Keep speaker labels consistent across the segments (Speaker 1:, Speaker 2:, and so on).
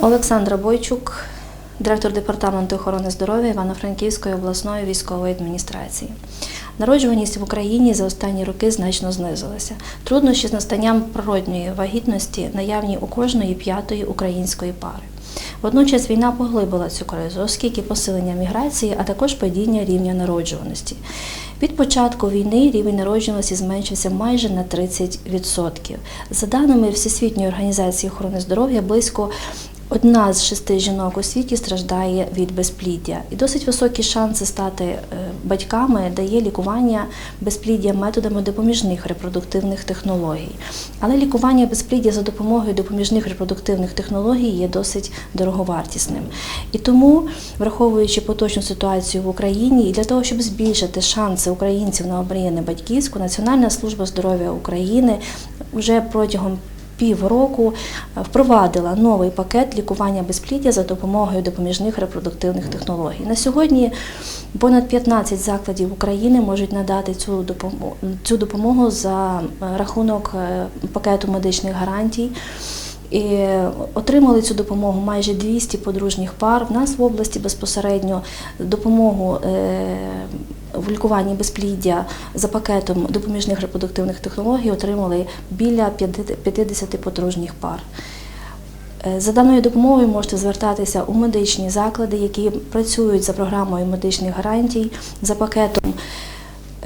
Speaker 1: Олександра Бойчук, директор департаменту охорони здоров'я Івано-Франківської обласної військової адміністрації. Народжуваність в Україні за останні роки значно знизилася. Труднощі з настанням природньої вагітності наявні у кожної п'ятої української пари. Водночас війна поглибила цю кризу, оскільки посилення міграції, а також падіння рівня народжуваності. Від початку війни рівень народжуваності зменшився майже на 30%. За даними Всесвітньої організації охорони здоров'я, близько Одна з шести жінок у світі страждає від безпліддя, і досить високі шанси стати е, батьками дає лікування безпліддя методами допоміжних репродуктивних технологій. Але лікування безпліддя за допомогою допоміжних репродуктивних технологій є досить дороговартісним. І тому, враховуючи поточну ситуацію в Україні, і для того, щоб збільшити шанси українців на обріяне батьківську, Національна служба здоров'я України вже протягом півроку е, впровадила новий пакет лікування безпліддя за допомогою допоміжних репродуктивних технологій. На сьогодні понад 15 закладів України можуть надати цю допомогу, цю допомогу за е, рахунок е, пакету медичних гарантій. І отримали цю допомогу майже 200 подружніх пар. В нас в області безпосередньо допомогу е, в лікуванні безпліддя за пакетом допоміжних репродуктивних технологій отримали біля 50 подружніх пар. Е, За даною допомогою можете звертатися у медичні заклади, які працюють за програмою медичних гарантій, за пакетом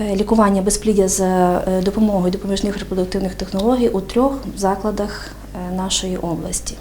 Speaker 1: е, лікування безпліддя за допомогою допоміжних репродуктивних технологій у трьох закладах нашої області.